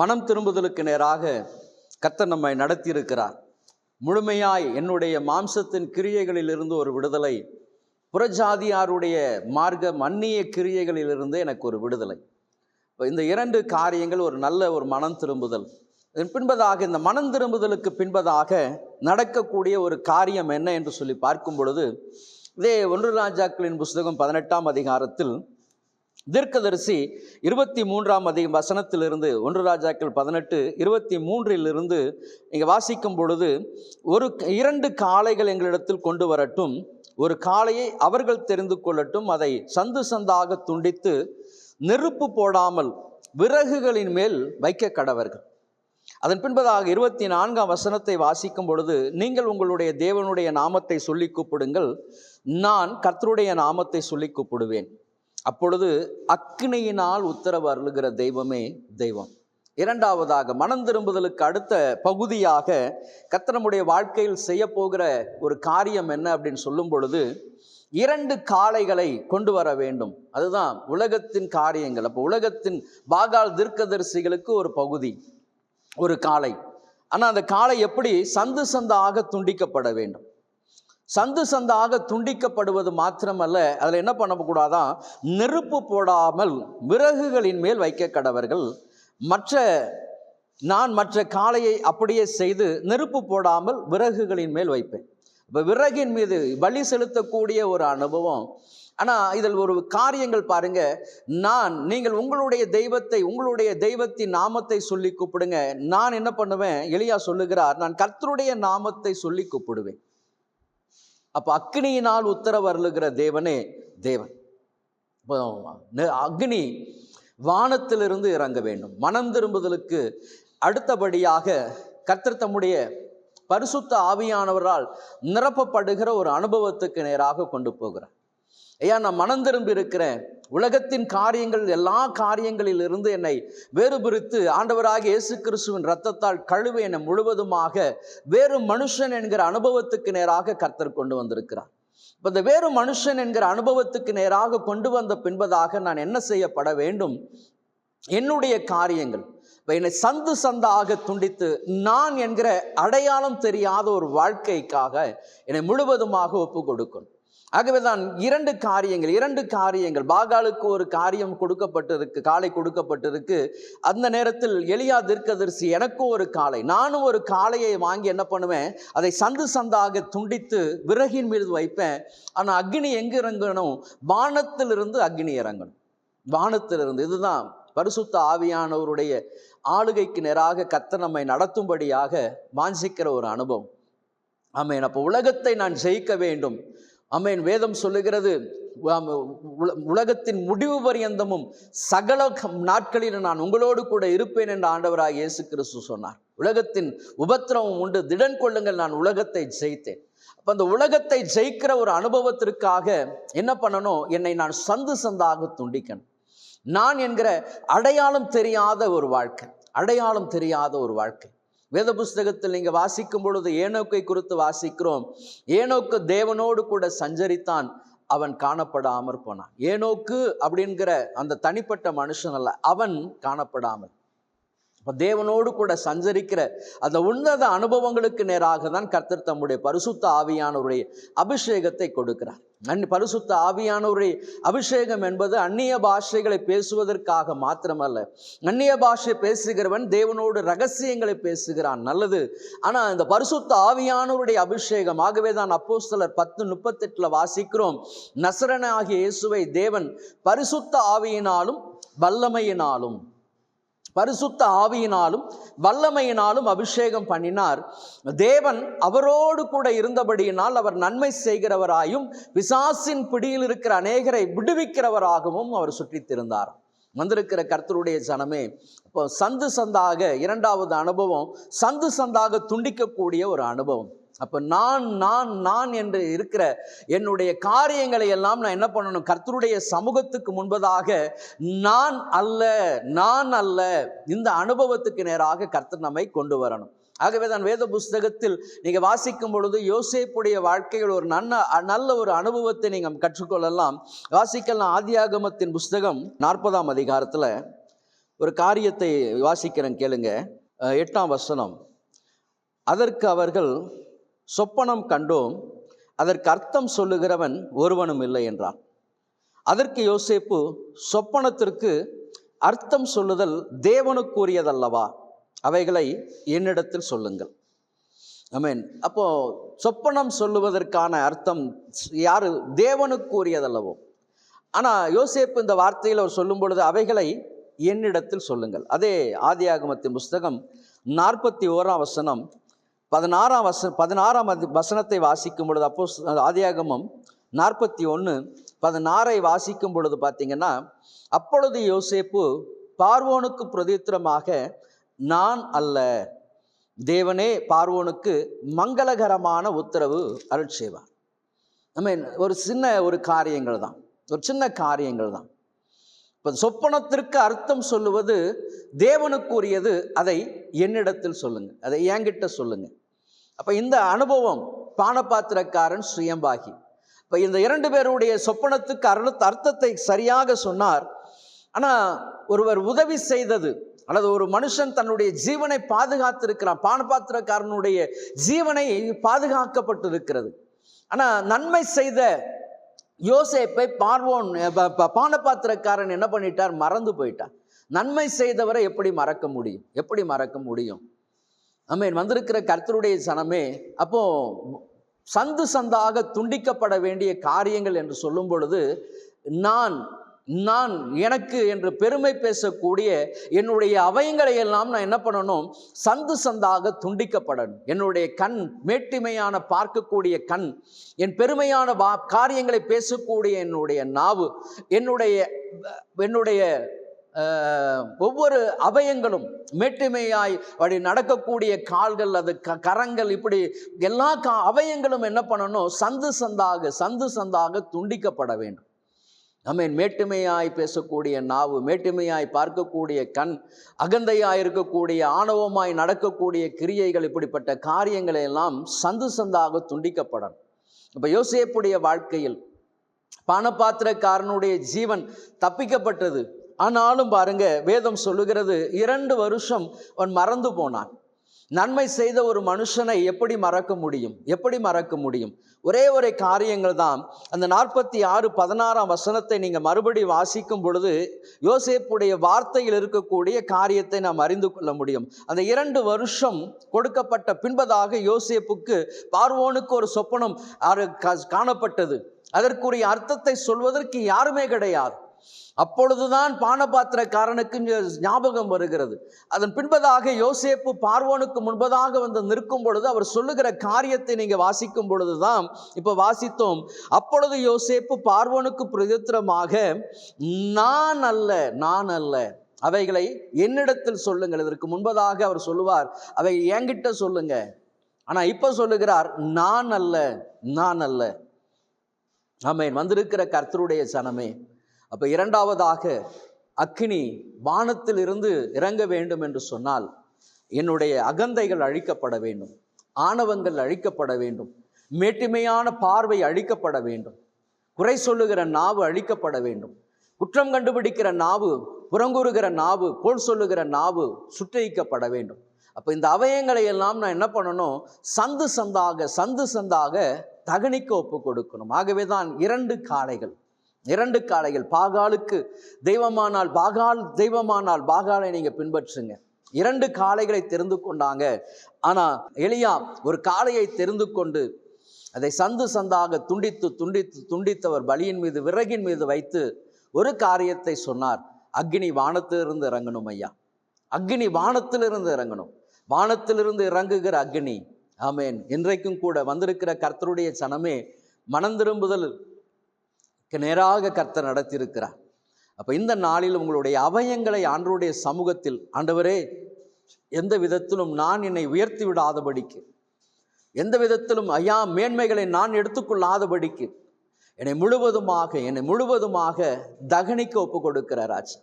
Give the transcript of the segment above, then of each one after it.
மனம் திரும்புதலுக்கு நேராக கர்த்தர் நம்மை நடத்தியிருக்கிறார். முழுமையாய் என்னுடைய மாம்சத்தின் கிரியைகளிலிருந்து ஒரு விடுதலை புறஜாதியாருடைய மார்க்க மன்னிய கிரியைகளிலிருந்து எனக்கு ஒரு விடுதலை. இந்த இரண்டு காரியங்கள் ஒரு நல்ல ஒரு மனம் திரும்புதல். இதன் பின்பதாக இந்த மனம் திரும்புதலுக்கு பின்பதாக நடக்கக்கூடிய ஒரு காரியம் என்ன என்று சொல்லி பார்க்கும் பொழுது இதே ஒன்று ராஜாக்களின் புஸ்தகம் பதினெட்டாம் அதிகாரத்தில் தீர்க்கதரிசி இருபத்தி மூன்றாம் அதிகம் வசனத்திலிருந்து ஒன்று ராஜாக்கள் பதினெட்டு இருபத்தி மூன்றிலிருந்து நீங்கள் வாசிக்கும் பொழுது ஒரு இரண்டு காளைகள் எங்களிடத்தில் கொண்டு வரட்டும் ஒரு காளையை அவர்கள் தெரிந்து கொள்ளட்டும் அதை சந்து சந்தாக துண்டித்து நெருப்பு போடாமல் விறகுகளின் மேல் வைக்க கடவர்கள். அதன் பின்பதாக இருபத்தி நான்காம் வசனத்தை வாசிக்கும் பொழுது நீங்கள் உங்களுடைய தேவனுடைய நாமத்தை சொல்லி கூப்பிடுங்கள் நான் கர்த்தருடைய நாமத்தை சொல்லி கூப்பிடுவேன். அப்பொழுது அக்னியினால் உத்தரவு அருளுகிற தெய்வமே தெய்வம். இரண்டாவதாக மனம் திரும்புதலுக்கு அடுத்த பகுதியாக கத்தனமுடைய வாழ்க்கையில் செய்ய போகிற ஒரு காரியம் என்ன அப்படின்னு சொல்லும் பொழுது இரண்டு காளைகளை கொண்டு வர வேண்டும். அதுதான் உலகத்தின் காரியங்கள். அப்போ உலகத்தின் பாகால் தீர்க்கதரிசிகளுக்கு ஒரு பகுதி ஒரு காளை. ஆனால் அந்த காளை எப்படி சந்து சந்தாக துண்டிக்கப்பட வேண்டும்? சந்து சந்தாக துண்டிக்கப்படுவது மாத்திரமல்ல. அதில் என்ன பண்ணக்கூடாதான் நெருப்பு போடாமல் விறகுகளின் மேல் வைக்க கடவர்கள் மற்ற நான் மற்ற காளையை அப்படியே செய்து நெருப்பு போடாமல் விறகுகளின் மேல் வைப்பேன். இப்போ விறகின் மீது வழி செலுத்தக்கூடிய ஒரு அனுபவம். ஆனால் இதில் ஒரு காரியங்கள் பாருங்க. நான் நீங்கள் உங்களுடைய தெய்வத்தை உங்களுடைய தெய்வத்தின் நாமத்தை சொல்லி கூப்பிடுங்க. நான் என்ன பண்ணுவேன்? எளியா சொல்லுகிறார் நான் கர்த்தருடைய நாமத்தை சொல்லி கூப்பிடுவேன். அப்போ அக்னியினால் உத்தரவு அருளுகிற தேவனே தேவன். அக்னி வானத்திலிருந்து இறங்க வேண்டும். மனம் திரும்புதலுக்கு அடுத்தபடியாக கர்த்தர் தம்முடைய பரிசுத்த ஆவியானவரால் நிரப்பப்படுகிற ஒரு அனுபவத்துக்கு நேராக கொண்டு போகிறார். ஐயா நான் மனம் திரும்பி இருக்கிறேன். உலகத்தின் காரியங்கள் எல்லா காரியங்களிலிருந்து என்னை வேறுபிரித்து ஆண்டவராக இயேசு கிறிஸ்துவின் ரத்தத்தால் கழுவு என்னை முழுவதுமாக வேறு மனுஷன் என்கிற அனுபவத்துக்கு நேராக கர்த்தர் கொண்டு வந்திருக்கிறார். இப்போ இந்த வேறு மனுஷன் என்கிற அனுபவத்துக்கு நேராக கொண்டு வந்த பின்பதாக நான் என்ன செய்யப்பட வேண்டும்? என்னுடைய காரியங்கள். இப்போ என்னை சந்து சந்தாக துண்டித்து நான் என்கிற அடையாளம் தெரியாத ஒரு வாழ்க்கைக்காக என்னை முழுவதுமாக ஒப்பு கொடுக்கணும் ஆகவே தான் இரண்டு காரியங்கள் இரண்டு காரியங்கள். பாகாலுக்கு ஒரு காரியம் கொடுக்கப்பட்டிருக்கு காலை கொடுக்கப்பட்டிருக்கு. அந்த நேரத்தில் எளியா தீர்க்கதரிசி எனக்கும் ஒரு காளை நானும் ஒரு காளையை வாங்கி என்ன பண்ணுவேன்? அதை சந்து சந்தாக துண்டித்து விறகின் மீது வைப்பேன். ஆனால் அக்னி எங்கு இறங்கணும்? வானத்திலிருந்து அக்னி இறங்கணும். வானத்திலிருந்து. இதுதான் பரிசுத்த ஆவியானவருடைய ஆளுகைக்கு நேராக கத்த நம்மை நடத்தும்படியாக வாஞ்சிக்கிற ஒரு அனுபவம். ஆமென். அப்போ உலகத்தை நான் ஜெயிக்க வேண்டும். அமேன் வேதம் சொல்லுகிறது உலகத்தின் முடிவு பரியந்தமும் சகல நாட்களில் நான் உங்களோடு கூட இருப்பேன் என்று ஆண்டவராக இயேசு கிறிஸ்து சொன்னார். உலகத்தின் உபத்திரவம் உண்டு. திடன் கொள்ளுங்கள் நான் உலகத்தை ஜெயித்தேன். அப்போ அந்த உலகத்தை ஜெயிக்கிற ஒரு அனுபவத்திற்காக என்ன பண்ணணும்? என்னை நான் சந்து சந்தாக துண்டிக்கணும். நான் என்கிற அடையாளம் தெரியாத ஒரு வாழ்க்கை. அடையாளம் தெரியாத ஒரு வாழ்க்கை. வேத புஸ்தகத்தில் நீங்கள் வாசிக்கும் பொழுது ஏனோக்கை குறித்து வாசிக்கிறோம். ஏனோக்கு தேவனோடு கூட சஞ்சரித்தான் அவன் காணப்படாமற் போனான். ஏனோக்கு அப்படிங்கிற அந்த தனிப்பட்ட மனுஷன் அல்ல அவன் காணப்படாமல். இப்போ தேவனோடு கூட சஞ்சரிக்கிற அந்த உன்னத அனுபவங்களுக்கு நேராக தான் கர்த்தர் தம்முடைய பரிசுத்த ஆவியானவருடைய அபிஷேகத்தை கொடுக்கிறார். அன் பரிசுத்த ஆவியானவருடைய அபிஷேகம் என்பது அந்நிய பாஷைகளை பேசுவதற்காக மாத்திரமல்ல. அந்நிய பாஷை பேசுகிறவன் தேவனோடு ரகசியங்களை பேசுகிறான் நல்லது. ஆனால் இந்த பரிசுத்த ஆவியானவருடைய அபிஷேகம் ஆகவே தான் அப்போஸ்தலர் பத்து முப்பத்தெட்டில் வாசிக்கிறோம். நசரனாகிய இயேசுவை தேவன் பரிசுத்த ஆவியினாலும் வல்லமையினாலும் பரிசுத்த ஆவியினாலும் வல்லமையினாலும் அபிஷேகம் பண்ணினார். தேவன் அவரோடு கூட இருந்தபடியினால் அவர் நன்மை செய்கிறவராயும் விசாசின் பிடியில் இருக்கிற அநேகரை விடுவிக்கிறவராகவும் அவர் சுற்றித்திருந்தார். வந்திருக்கிற கர்த்தருடைய ஜனமே இப்போ சந்து சந்தாக இரண்டாவது அனுபவம் சந்து சந்தாக துண்டிக்கக்கூடிய ஒரு அனுபவம். அப்போ நான் நான் நான் என்று இருக்கிற என்னுடைய காரியங்களை எல்லாம் நான் என்ன பண்ணணும்? கர்த்தருடைய சமூகத்துக்கு முன்பதாக நான் அல்ல நான் அல்ல இந்த அனுபவத்துக்கு நேராக கர்த்தர் நம்மை கொண்டு வரணும். ஆகவே தான் வேத புஸ்தகத்தில் நீங்கள் வாசிக்கும் பொழுது யோசேப்புடைய வாழ்க்கையில் ஒரு நல்ல நல்ல ஒரு அனுபவத்தை நீங்கள் கற்றுக்கொள்ளலாம். வாசிக்கலாம் ஆதியாகமத்தின் புஸ்தகம் நாற்பதாம் அதிகாரத்தில் ஒரு காரியத்தை வாசிக்கிறேன் கேளுங்க. எட்டாம் வசனம். அதற்கு அவர்கள் சொப்பனம் கண்டோம் அதற்கு அர்த்தம் சொல்லுகிறவன் ஒருவனும் இல்லை என்றான். அதற்கு யோசேப்பு சொப்பனத்திற்கு அர்த்தம் சொல்லுதல் தேவனுக்குரியதல்லவா? அவைகளை என்னிடத்தில் சொல்லுங்கள். ஆமென். அப்போ சொப்பனம் சொல்லுவதற்கான அர்த்தம் யார்? தேவனுக்குரியதல்லவோ? ஆனால் யோசேப்பு இந்த வார்த்தையில் அவர் சொல்லும் பொழுது அவைகளை என்னிடத்தில் சொல்லுங்கள். அதே ஆதியாகமத்தின் புஸ்தகம் நாற்பத்தி ஓராம் வசனம் பதினாறாம் வச பதினாறாம் வசனத்தை வாசிக்கும் பொழுது அப்போ ஆதியாகமம் நாற்பத்தி ஒன்று பதினாறை வாசிக்கும் பொழுது பார்த்தீங்கன்னா அப்பொழுது யோசேப்பு பார்வோனுக்கு பிரதித்திரமாக நான் அல்ல. தேவனே பார்வோனுக்கு மங்களகரமான உத்தரவு அருள் செய்வார் I ஒரு சின்ன ஒரு காரியங்கள் தான். ஒரு சின்ன காரியங்கள் தான். இப்போ சொப்பனத்திற்கு அர்த்தம் சொல்லுவது தேவனுக்குரியது அதை என்னிடத்தில் சொல்லுங்கள் அதை என்கிட்ட சொல்லுங்கள் அப்போ இந்த அனுபவம் பானபாத்திரக்காரன் சுயம்பாகி. இப்போ இந்த இரண்டு பேருடைய சொப்பனத்துக்கு அருள் அர்த்தத்தை சரியாக சொன்னார். ஆனால் ஒருவர் உதவி செய்தது அல்லது ஒரு மனுஷன் தன்னுடைய ஜீவனை பாதுகாத்திருக்கிறான் பானபாத்திரக்காரனுடைய ஜீவனை பாதுகாக்கப்பட்டிருக்கிறது. ஆனால் நன்மை செய்த யோசேப்பை பார்வோன் ப- பானபாத்திரக்காரன் என்ன பண்ணிட்டார்? மறந்து போயிட்டார். நன்மை செய்தவரை எப்படி மறக்க முடியும்? எப்படி மறக்க முடியும்? ஆமென். வந்திருக்கிற கர்த்தருடைய சனமே அப்போ சந்து சந்தாக துண்டிக்கப்பட வேண்டிய காரியங்கள் என்று சொல்லும் பொழுது நான் நான் எனக்கு என்று பெருமை பேசக்கூடிய என்னுடைய அவயங்களை எல்லாம் நான் என்ன பண்ணணும்? சந்து சந்தாக துண்டிக்கப்படணும். என்னுடைய கண் மேட்டிமையான பார்க்கக்கூடிய கண் என் பெருமையான வா காரியங்களை பேசக்கூடிய என்னுடைய நாவு என்னுடைய என்னுடைய ஒவ்வொரு அவயங்களும் மேட்டுமையாய் அப்படி நடக்கக்கூடிய கால்கள் அது க கரங்கள் இப்படி எல்லா கா அவயங்களும் என்ன பண்ணணும்? சந்து சந்தாக சந்து சந்தாக துண்டிக்கப்பட வேண்டும். ஆமென் மேட்டுமையாய் பேசக்கூடிய நாவு மேட்டுமையாய் பார்க்கக்கூடிய கண் அகந்தையாய் இருக்கக்கூடிய ஆணவமாய் நடக்கக்கூடிய கிரியைகள் இப்படிப்பட்ட காரியங்களை எல்லாம் சந்து சந்தாக துண்டிக்கப்படணும். இப்போ யோசேப்புடைய வாழ்க்கையில் பானபாத்திரக்காரனுடைய ஜீவன் தப்பிக்கப்பட்டது. ஆனாலும் பாருங்க வேதம் சொல்லுகிறது இரண்டு வருஷம் அவன் மறந்து போனான். நன்மை செய்த ஒரு மனுஷனை எப்படி மறக்க முடியும்? எப்படி மறக்க முடியும்? ஒரே ஒரே காரியங்கள் தான். அந்த நாற்பத்தி ஆறு பதினாறாம் வசனத்தை நீங்கள் மறுபடி வாசிக்கும் பொழுது யோசேப்புடைய வார்த்தையில் இருக்கக்கூடிய காரியத்தை நாம் அறிந்து கொள்ள முடியும். அந்த இரண்டு வருஷம் கொடுக்கப்பட்ட பின்பதாக யோசேப்புக்கு பார்வோனுக்கு ஒரு சொப்பனம் ஆறு- கா- காணப்பட்டது. அதற்குரிய அர்த்தத்தை சொல்வதற்கு யாருமே கிடையாது. அப்பொழுதுதான் பானபாத்திரக்காரனுக்கு ஞாபகம் வருகிறது. அதன் பின்பதாக யோசேப்பு பார்வோனுக்கு முன்பதாக வந்து நிற்கும் பொழுது அவர் சொல்லுகிற காரியத்தை நீங்க வாசிக்கும் பொழுதுதான் இப்ப வாசித்தோம். அப்பொழுது யோசேப்பு பார்வோனுக்கு பிரதித்திரமாக நான் அல்ல நான் அல்ல. அவைகளை என்னிடத்தில் சொல்லுங்கள். இதற்கு முன்பதாக அவர் சொல்லுவார் அவை என்கிட்ட சொல்லுங்க. ஆனா இப்ப சொல்லுகிறார் நான் அல்ல நான் அல்ல. ஆமேன். வந்திருக்கிற கர்த்தருடைய சனமே அப்போ இரண்டாவதாக அக்னி வானத்திலிருந்து இறங்க வேண்டும் என்று சொன்னால் என்னுடைய அகந்தைகள் அழிக்கப்பட வேண்டும் ஆணவங்கள் அழிக்கப்பட வேண்டும் மேட்டுமையான பார்வை அழிக்கப்பட வேண்டும் குறை சொல்லுகிற நாவு அழிக்கப்பட வேண்டும் குற்றம் கண்டுபிடிக்கிற நாவு புறங்கூறுகிற நாவு கோல் சொல்லுகிற நாவு சுட்டரிக்கப்பட வேண்டும். அப்போ இந்த அவயங்களை எல்லாம் நான் என்ன பண்ணணும்? சந்து சந்தாக சந்து சந்தாக தகனிக்க ஒப்பு கொடுக்கணும். ஆகவே தான் இரண்டு காளைகள். இரண்டு காளைகள். பாகாலுக்கு தெய்வமானால் பாகால் தெய்வமானால் பாகாலை நீங்கள் பின்பற்றுங்க. இரண்டு காளைகளை தெரிந்து கொண்டாங்க. ஆனால் எளியா ஒரு காளையை தெரிந்து கொண்டு அதை சந்து சந்தாக துண்டித்து துண்டித்து துண்டித்தவர் பலியின் மீது விறகின் மீது வைத்து ஒரு காரியத்தை சொன்னார். அக்னி வானத்திலிருந்து இறங்கணும் ஐயா. அக்னி வானத்திலிருந்து இறங்கணும். வானத்திலிருந்து இறங்குகிற அக்னி. ஆமேன். இன்றைக்கும் கூட வந்திருக்கிற கர்த்தருடைய சனமே மனம் திரும்புதல் நேராக கர்த்தர் நடத்தியிருக்கிறார். அப்போ இந்த நாளில் உங்களுடைய அவயங்களை ஆண்டவருடைய சமூகத்தில் ஆண்டவரே எந்த விதத்திலும் நான் என்னை உயர்த்தி விடாதபடிக்கு. எந்த விதத்திலும் ஐயா மேன்மைகளை நான் எடுத்துக்கொள்ளாதபடிக்கு. என்னை முழுவதுமாக என்னை முழுவதுமாக தகனிக்க ஒப்பு கொடுக்கிறார் ராஜா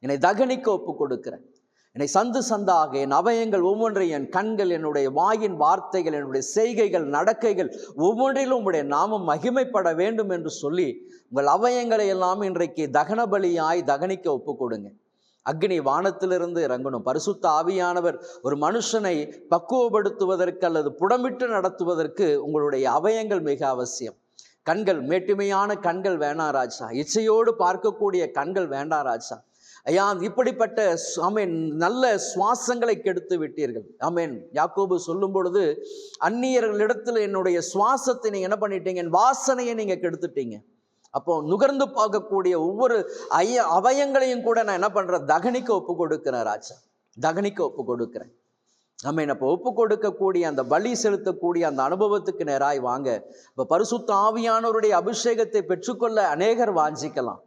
என்னை தகனிக்க ஒப்பு கொடுக்கிறேன் என்னை சந்து சந்தாக என் அவயங்கள் ஒவ்வொன்றையும் என் கண்கள் என்னுடைய வாயின் வார்த்தைகள் என்னுடைய செய்கைகள் நடக்கைகள் ஒவ்வொன்றிலும் உங்களுடைய நாமம் மகிமைப்பட வேண்டும் என்று சொல்லி உங்கள் அவயங்களை எல்லாம் இன்றைக்கு தகன பலியாய் தகனிக்க ஒப்பு கொடுங்க அக்னி வானத்திலிருந்து இறங்கணும். பரிசுத்த ஆவியானவர் ஒரு மனுஷனை பக்குவப்படுத்துவதற்கு அல்லது புடமிட்டு நடத்துவதற்கு உங்களுடைய அவயங்கள் மிக அவசியம். கண்கள் மேட்டுமையான கண்கள் வேணா ராஜா. இச்சையோடு பார்க்கக்கூடிய கண்கள் வேண்டாம் ராஜா. ஐயா இப்படிப்பட்ட ஆமீன் நல்ல சுவாசங்களை கெடுத்து விட்டீர்கள். ஆமீன். யாக்கோபு சொல்லும் பொழுது அந்நியர்களிடத்தில் என்னுடைய சுவாசத்தை நீங்கள் என்ன பண்ணிட்டீங்க? என் வாசனையை நீங்கள் கெடுத்துட்டீங்க. அப்போ நுகர்ந்து பார்க்கக்கூடிய ஒவ்வொரு ஐய அவயங்களையும் கூட நான் என்ன பண்ணுறேன் தகனிக்க ஒப்பு கொடுக்கிறேன் ராஜா. தகனிக்க ஒப்பு கொடுக்கிறேன். நம்ம அப்போ ஒப்பு கொடுக்கக்கூடிய அந்த பலி செலுத்தக்கூடிய அந்த அனுபவத்துக்கு நேராய் வாங்க. இப்போ பரிசுத்த ஆவியானவருடைய அபிஷேகத்தை பெற்றுக்கொள்ள அநேகர் வாஞ்சிக்கலாம்.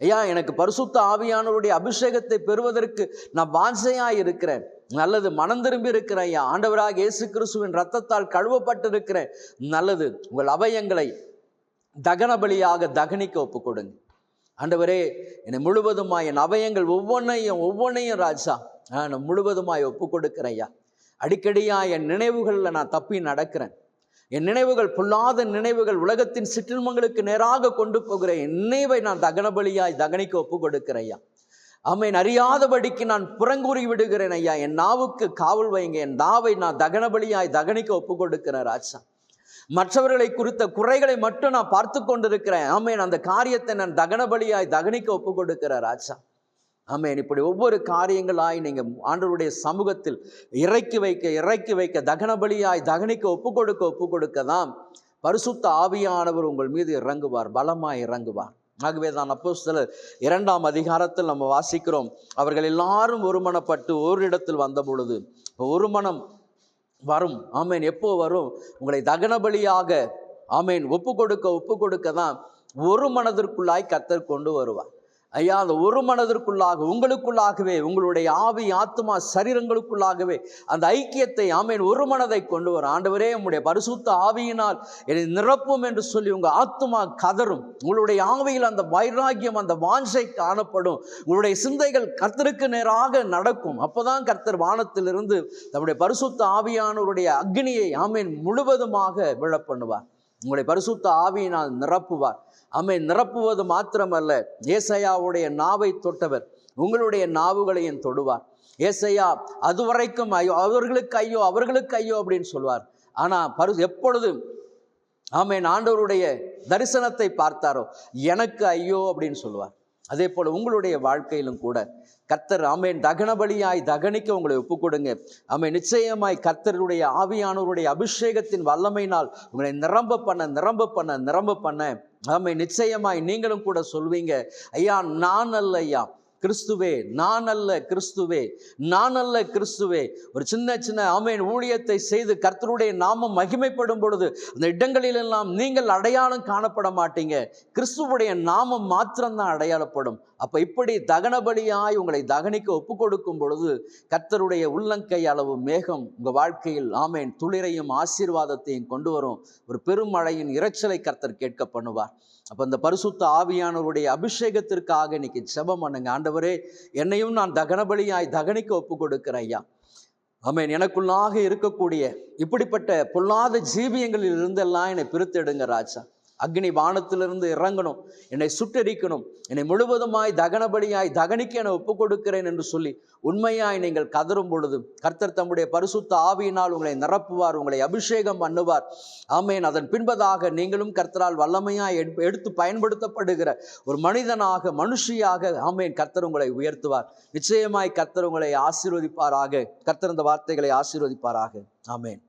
ஐயா எனக்கு பரிசுத்த ஆவியானவருடைய அபிஷேகத்தை பெறுவதற்கு நான் வாஞ்சையா இருக்கிறேன். நல்லது மனம் திரும்பி இருக்கிறேன் ஐயா. ஆண்டவராக இயேசு கிறிஸ்துவின் ரத்தத்தால் கழுவப்பட்டு இருக்கிறேன் நல்லது உங்கள் அவயங்களை தகன பலியாக தகனிக்க ஒப்பு கொடுங்க ஆண்டவரே என்னை முழுவதுமாய் என் அவயங்கள் ஒவ்வொன்றையும் ஒவ்வொன்றையும் ராஜா நான் முழுவதுமாய் ஒப்பு கொடுக்குறேன் ஐயா. அடிக்கடியா என் நினைவுகளில் நான் தப்பி நடக்கிறேன். என் நினைவுகள் பொல்லாத நினைவுகள் உலகத்தின் சிற்றின்பங்களுக்கு நேராக கொண்டு போகிறேன் என் நினைவை நான் தகனபலியாய் தகனிக்க ஒப்பு கொடுக்கிறேன் ஐயா. அம்மன் அறியாதபடிக்கு நான் புறங்கூறி விடுகிறேன் ஐயா. என் நாவுக்கு காவல் வைங்க என் நாவை நான் தகனபலியாய் தகனிக்க ஒப்பு கொடுக்கிறேன் ராஜா. மற்றவர்களை குறித்த குறைகளை மட்டும் நான் பார்த்து கொண்டிருக்கிறேன். ஆமேன். அந்த காரியத்தை நான் தகனபலியாய் தகனிக்க ஒப்பு கொடுக்கிறேன் ராஜா. ஆமேன். இப்படி ஒவ்வொரு காரியங்களாய் நீங்கள் ஆண்டவருடைய சமூகத்தில் இறக்கி வைக்க இறக்கி வைக்க தகனபலியாய் தகனிக்க ஒப்பு கொடுக்க ஒப்பு கொடுக்க தான் பரிசுத்த ஆவியானவர் உங்கள் மீது இறங்குவார் பலமாய் இறங்குவார். ஆகவே தான் அப்போ சில இரண்டாம் அதிகாரத்தில் நம்ம வாசிக்கிறோம். அவர்கள் எல்லாரும் ஒருமனப்பட்டு ஓரிடத்தில் வந்த பொழுது ஒரு மனம் வரும் ஆமேன் எப்போ வரும்? உங்களை தகனபலியாக ஆமேன் ஒப்பு கொடுக்க ஒப்பு கொடுக்க தான் ஒரு மனதிற்குள்ளாய் கத்தர் கொண்டு வருவார். ஐயா அந்த ஒரு மனதிற்குள்ளாக உங்களுக்குள்ளாகவே உங்களுடைய ஆவி ஆத்மா சரீரங்களுக்குள்ளாகவே அந்த ஐக்கியத்தை ஆமேன் ஒரு மனதை கொண்டு வர. ஆண்டவரே உங்களுடைய பரிசுத்த ஆவியினால் என்னை நிரப்பும் என்று சொல்லி உங்கள் ஆத்மா கதரும் உங்களுடைய ஆவியில் அந்த வைராகியம் அந்த வாஞ்சை காணப்படும். உங்களுடைய சிந்தைகள் கர்த்தருக்கு நேராக நடக்கும். அப்போதான் கர்த்தர் வானத்திலிருந்து தம்முடைய பரிசுத்த ஆவியானவருடைய அக்னியை ஆமேன் முழுவதுமாக விழப்பண்ணுவார் உங்களை பரிசுத்த ஆவியினால் நிரப்புவார். அம்மை நிரப்புவது மாத்திரமல்ல ஏசையாவுடைய நாவை தொட்டவர் உங்களுடைய நாவுகளையும் தொடுவார். ஏசையா அதுவரைக்கும் ஐயோ அவர்களுக்கு ஐயோ அவர்களுக்கு ஐயோ அப்படின்னு சொல்வார். ஆனால் பரு எப்பொழுது ஆமேன் ஆண்டவருடைய தரிசனத்தை பார்த்தாரோ எனக்கு ஐயோ அப்படின்னு சொல்லுவார் அதே போல் உங்களுடைய வாழ்க்கையிலும் கூட கர்த்தர் ஆமேன். தகனபலியாய் தகனிக்க உங்களை ஒப்புக்கொடுங்க. கொடுங்க நிச்சயமாய் கர்த்தருடைய ஆவியானவருடைய அபிஷேகத்தின் வல்லமையினால் உங்களை நிரம்ப பண்ண நிரம்ப பண்ண நிரம்ப பண்ண. ஆமை நிச்சயமாய் நீங்களும் கூட சொல்வீங்க ஐயா நான் அல்ல ஐயா. கிறிஸ்துவே நான் அல்ல கிறிஸ்துவே நான் அல்ல கிறிஸ்துவே. ஒரு சின்ன சின்ன ஆமையின் ஊழியத்தை செய்து கர்த்தருடைய நாமம் மகிமைப்படும் பொழுது அந்த இடங்களிலெல்லாம் நீங்கள் அடையாளம் காணப்பட மாட்டீங்க. கிறிஸ்துவுடைய நாமம் மாத்திரம்தான் அடையாளப்படும். அப்போ இப்படி தகனபலியாய் உங்களை தகனிக்க ஒப்பு கொடுக்கும் பொழுது கர்த்தருடைய உள்ளங்கை அளவு மேகம் உங்கள் வாழ்க்கையில் ஆமேன் துளிரையும் ஆசீர்வாதத்தையும் கொண்டு வரும். ஒரு பெருமழையின் இறைச்சலை கர்த்தர் கேட்க பண்ணுவார். அப்போ இந்த பரிசுத்த ஆவியானவருடைய அபிஷேகத்திற்காக இன்னைக்கு செபம் பண்ணுங்க. ஆண்டவரே என்னையும் நான் தகனபலியாய் தகனிக்க ஒப்பு கொடுக்கிறேன் ஐயா. ஆமேன். எனக்குள்ளாக இருக்கக்கூடிய இப்படிப்பட்ட பொல்லாத ஜீவியங்களில் இருந்தெல்லாம் என்னை பிரித்தெடுங்க ராஜா. அக்னி வானத்திலிருந்து இறங்கணும். என்னை சுட்டரிக்கணும். என்னை முழுவதுமாய் தகனபலியாய் தகனிக்க என ஒப்பு கொடுக்கிறேன் என்று சொல்லி உண்மையாய் நீங்கள் கதரும் பொழுது கர்த்தர் தம்முடைய பரிசுத்த ஆவியினால் உங்களை நிரப்புவார் உங்களை அபிஷேகம் பண்ணுவார். ஆமேன். அதன் பின்பதாக நீங்களும் கர்த்தரால் வல்லமையாய் எடுத்து பயன்படுத்தப்படுகிற ஒரு மனிதனாக மனுஷியாக ஆமேன் கர்த்தர் உங்களை உயர்த்துவார். நிச்சயமாய் கர்த்தர் உங்களை ஆசீர்வதிப்பாராக. கர்த்தர் இந்த வார்த்தைகளை ஆசீர்வதிப்பாராக. ஆமேன்.